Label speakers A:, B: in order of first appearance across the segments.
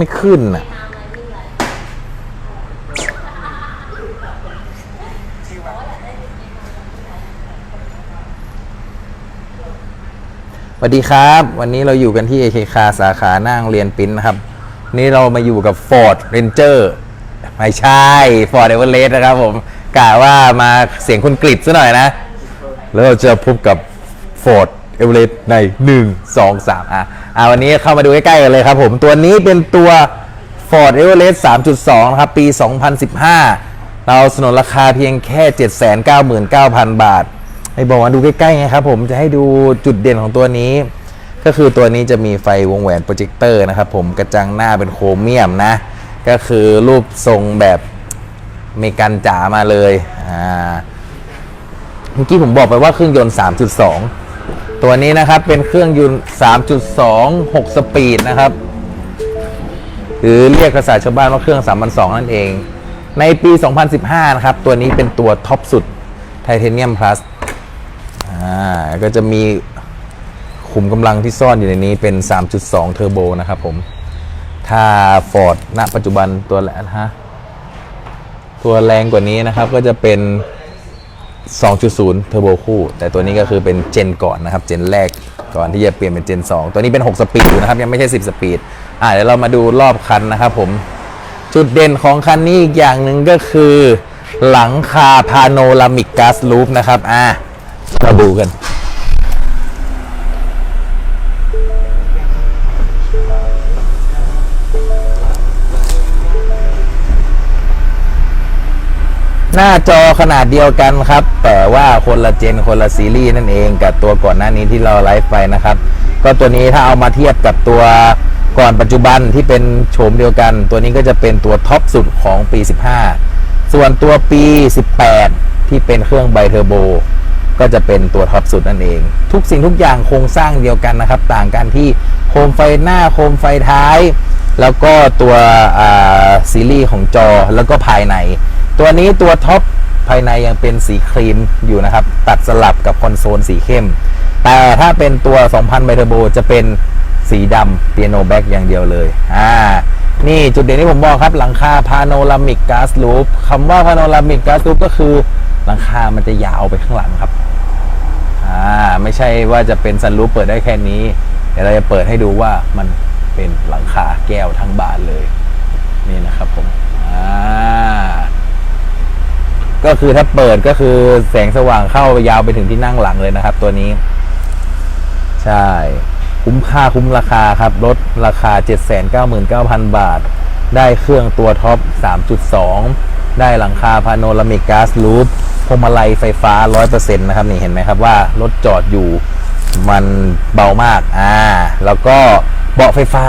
A: ไม่ขึ้นอะสวัสดีครับ วันนี้เราอยู่กันที่ AK คาสาขาหน้าโรงเรียนปิ้นนะครับนนี้เรามาอยู่กับ Ford Ranger ไม่ใช่ Ford Everest นะครับผมกะว่ามาเสียงคุณกริบซะหน่อยนะ แล้วเราจะพบกับ Ford Everest ใน 1 2 3 อะอะวันนี้เข้ามาดูใกล้ๆกันเลยครับผมตัวนี้เป็นตัว Ford Everest 3.2 นะครับ ปี 2015 เราสนนราคาเพียงแค่ 799,000 บาทให้บอกว่าดูใกล้ๆไงครับผมจะให้ดูจุดเด่นของตัวนี้ ก็คือตัวนี้จะมีไฟวงแหวนโปรเจคเตอร์นะครับผมกระจังหน้าเป็นโครเมียมนะ ก็คือรูปทรงแบบเมกันจ๋ามาเลยอ่าเมื่อกี้ผมบอกไปว่าเครื่องยนต์ 3.2 ตัวนี้นะครับเป็นเครื่องยนต์ 3.2 6 สปีดนะครับ หรือเรียกภาษาชาวบ้านว่าเครื่อง 3,200 นั่นเอง ในปี 2015 นะครับ ตัวนี้เป็นตัวท็อปสุดไทเทเนียมพลัสอ่าก็จะมีขุมกำลังที่ซ่อนอยู่ในนี้เป็น 3.2 เทอร์โบนะครับผม ถ้า Ford ณ ปัจจุบันตัวแรฮะ ตัวแรงกว่านี้นะครับก็จะเป็น 2.0 เทอร์โบคู่ แต่ตัวนี้ก็คือเป็นเจนก่อนนะครับ เจนแรกก่อนที่จะเปลี่ยนเป็นเจน 2 ตัวนี้เป็น 6 สปีดอยู่นะครับ ยังไม่ใช่ 10 สปีด อ่าเดี๋ยวเรามาดูรอบคันนะครับผม จุดเด่นของคันนี้อีกอย่างหนึ่งก็คือ หลังคาพาโนรามิกกาสลูปนะครับ อ่ามาดูกัน หน้าจอขนาดเดียวกันครับ แต่ว่าคนละเจนคนละซีรีส์นั่นเองกับตัวก่อนหน้านี้ที่เราไลฟ์ไปนะครับ ก็ตัวนี้ถ้าเอามาเทียบกับตัวก่อนปัจจุบันที่เป็นโฉมเดียวกัน ตัวนี้ก็จะเป็นตัวท็อปสุดของปี 15 ส่วนตัวปี 18 ที่เป็นเครื่องไบเทอร์โบก็จะเป็นตัวท็อปสุดนั่นเอง ทุกสิ่งทุกอย่างโครงสร้างเดียวกันนะครับ ต่างกันที่โคมไฟหน้าโคมไฟท้าย แล้วก็ตัวซีรีส์ของจอแล้วก็ภายใน ตัวนี้ตัวท็อปภายในยังเป็นสีครีมอยู่นะครับ ตัดสลับกับคอนโซลสีเข้ม แต่ถ้าเป็นตัว 2000 ไบเทอร์โบจะเป็นสีดำเปียโนแบ็กอย่างเดียวเลย อ่า นี่จุดเด่นที่ผมบอกครับ หลังคาพาโนรามิกกาซลูปคำว่าพาโนรามิกกาซลูปก็คือหลังคามันจะยาวไปข้างหลังครับ อ่า ไม่ใช่ว่าจะเป็นซันรูปเปิดได้แค่นี้ เดี๋ยวเราจะเปิดให้ดูว่ามันเป็นหลังคาแก้วทั้งบานเลย นี่นะครับผม อ่า ก็คือถ้าเปิดก็คือแสงสว่างเข้ายาวไปถึงที่นั่งหลังเลยนะครับ ตัวนี้ ใช่ คุ้มค่าคุ้มราคาครับลดราคา 799,000 บาท ได้เครื่องตัวท็อป 3.2 ได้หลังคาพาโนรามิกก๊าซลูปพวงมาลัยไฟฟ้า 100%นะครับนี่เห็นไหมครับว่ารถจอดอยู่มันเบามาก อ่า แล้วก็เบาะไฟฟ้า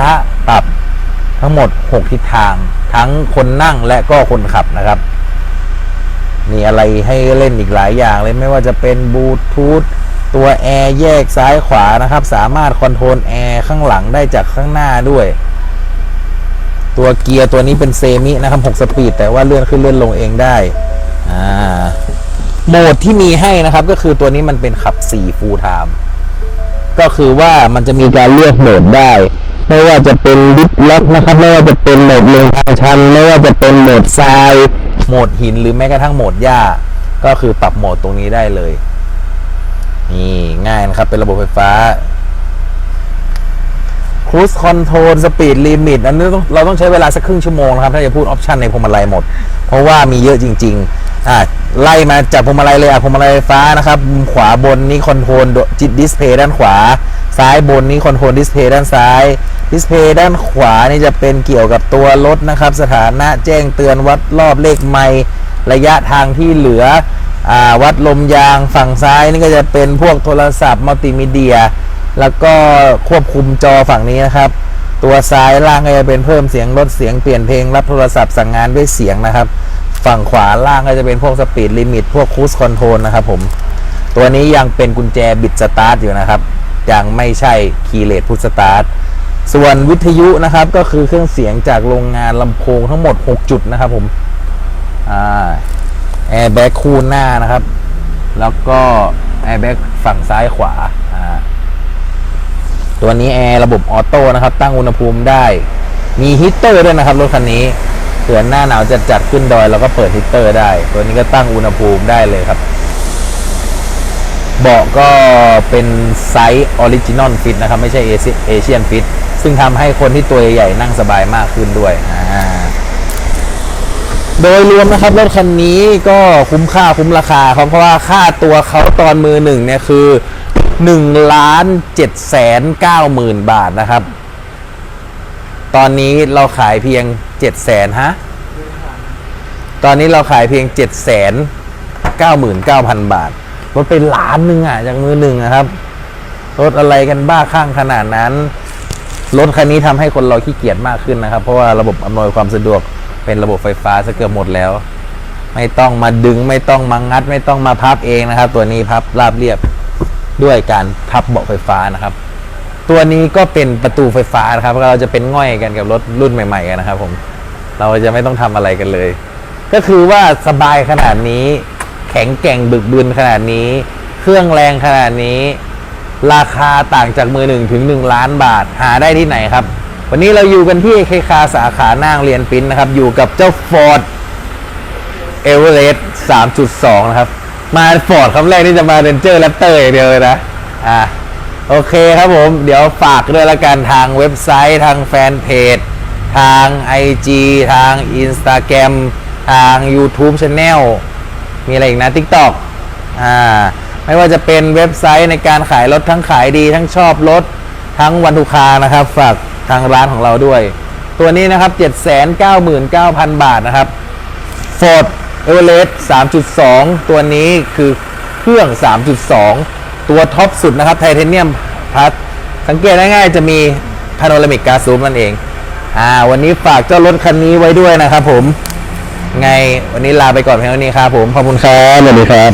A: ปรับทั้งหมด 6 ทิศทาง ทั้งคนนั่งและก็คนขับนะครับ มีอะไรให้เล่นอีกหลายอย่างเลยไม่ว่าจะเป็นบลูทูธตัวแอร์แยกซ้ายขวานะครับ สามารถคอนโทรลแอร์ข้างหลังได้จากข้างหน้าด้วย ตัวเกียร์ตัวนี้เป็นเซมินะครับ 6 สปีด แต่ว่าเลื่อนขึ้นเลื่อนลงเองได้อ่าโหมดที่มีให้นะครับ ก็คือตัวนี้มันเป็นขับ4 full time ก็คือว่ามันจะมีการเลือกโหมดได้ ไม่ว่าจะเป็นลิฟล็อกนะครับ ไม่ว่าจะเป็นโหมดลงทางชัน ไม่ว่าจะเป็นโหมดทราย โหมดหินหรือแม้กระทั่งโหมดหญ้า ก็คือปรับโหมดตรงนี้ได้เลย นี่ง่ายนะครับ เป็นระบบไฟฟ้า Cruise Control Speed Limit อันนี้เราต้องใช้เวลาสักครึ่งชั่วโมงนะครับ ถ้าจะพูดออปชันในพวงมาลัยหมด เพราะว่ามีเยอะจริง ๆ อะไล่มาจากพวงมาลัยเลยอะพวงมาลัยไฟฟ้านะครับมุมขวาบนนี้คอนโทรลจิตดิสเพย์ด้านขวา ซ้ายบนนี้คอนโทรลดิสเพย์ด้านซ้ายดิสเพย์ด้านขวานี่จะเป็นเกี่ยวกับตัวรถนะครับ สถานะแจ้งเตือนวัดรอบเลขไมล์ระยะทางที่เหลืออาวัดลมยางฝั่งซ้ายนี่ก็จะเป็นพวกโทรศัพท์มัลติมีเดีย แล้วก็ควบคุมจอฝั่งนี้นะครับ ตัวซ้ายล่างก็จะเป็นเพิ่มเสียงลดเสียงเปลี่ยนเพลงรับโทรศัพท์สั่งงานด้วยเสียงนะครับ ฝั่งขวาล่างก็จะเป็นพวกสปีดลิมิตพวกคูสคอนโทรลนะครับผม ตัวนี้ยังเป็นกุญแจบิดสตาร์ทอยู่นะครับ ยังไม่ใช่คีย์เลสพุชสตาร์ทส่วนวิทยุนะครับก็คือเครื่องเสียงจากโรงงานลำโพงทั้งหมด 6 จุดนะครับผมอ่าแอร์แบ็กคู่หน้านะครับ แล้วก็แอร์แบ็กฝั่งซ้ายขวาอ่าตัวนี้แอร์ระบบออโต้นะครับ ตั้งอุณหภูมิได้ มีฮีตเตอร์ด้วยนะครับรถคันนี้ ผื่อหน้าหนาวจะจัดขึ้นดอยเราก็เปิดฮีตเตอร์ได้ ตัวนี้ก็ตั้งอุณหภูมิได้เลยครับ เบาะก็เป็นไซส์ออริจินอลฟิตนะครับ ไม่ใช่เอเชียนฟิตซึ่งทำให้คนที่ตัวใหญ่นั่งสบายมากขึ้นด้วยอ่าโดยรวมนะครับ รถคันนี้ก็คุ้มค่าคุ้มราคาครับเพราะว่าค่าตัวเขาตอนมือหนึ่งเนี่ยคือ1ล้าน7แสน9หมื่นบาทนะครับ ตอนนี้เราขายเพียง7แสนฮะ ตอนนี้เราขายเพียง7แสน99,000บาทรถเป็นล้านหนึ่งอะจากมือหนึ่งอะครับรถอะไรกันบ้าข้างขนาดนั้น รถคันนี้ทำให้คนเราขี้เกียจมากขึ้นนะครับ เพราะว่าระบบอำนวยความสะดวกเป็นระบบไฟฟ้าซะเกือบหมดแล้ว ไม่ต้องมาดึงไม่ต้องมางัด ไม่ต้องมาพับเองนะครับ ตัวนี้พับราบเรียบด้วยการพับเบาะไฟฟ้านะครับ ตัวนี้ก็เป็นประตูไฟฟ้านะครับเราจะเป็นง่อยกันกับรถรุ่นใหม่ๆกันนะครับผมเราจะไม่ต้องทำอะไรกันเลย ก็คือว่าสบายขนาดนี้ แข็งแกร่งบึกบึนขนาดนี้ เครื่องแรงขนาดนี้ ราคาต่างจากมือหนึ่งถึง1ล้านบาทหาได้ที่ไหนครับ วันนี้เราอยู่กันที่เคคาสาขาหน้างเรียนปิ้นนะครับ อยู่กับเจ้า Ford e v e r e s t 3.2นะครับ มา Ford คำแรกที่จะมา Ranger Raptor อย่างเดียวเลยนะอะ โอเคครับผม เดี๋ยวฝากด้วยละกันทางเว็บไซต์ทางแฟนเพจ ทาง IG ทาง Instagram ทาง YouTube Channel มีอะไรอีกนะ TikTok อ่าไม่ว่าจะเป็นเว็บไซต์ในการขายรถทั้งขายดีทั้งชอบรถทั้งวันทุกคานะครับ ฝากทางร้านของเราด้วย ตัวนี้นะครับ 799,000 บาทนะครับ Ford Everest 3.2 ตัวนี้คือเครื่อง 3.2 ตัวท็อปสุดนะครับไทเทเนียมพัทสังเกตง่ายๆจะมีพาโนรามิกกาซูมนั่นเองอ่าวันนี้ฝากเจ้ารถคันนี้ไว้ด้วยนะครับผม ไงวันนี้ลาไปก่อนเพียงเท่านี้ครับผม ขอบคุณครับสวัสดีครับ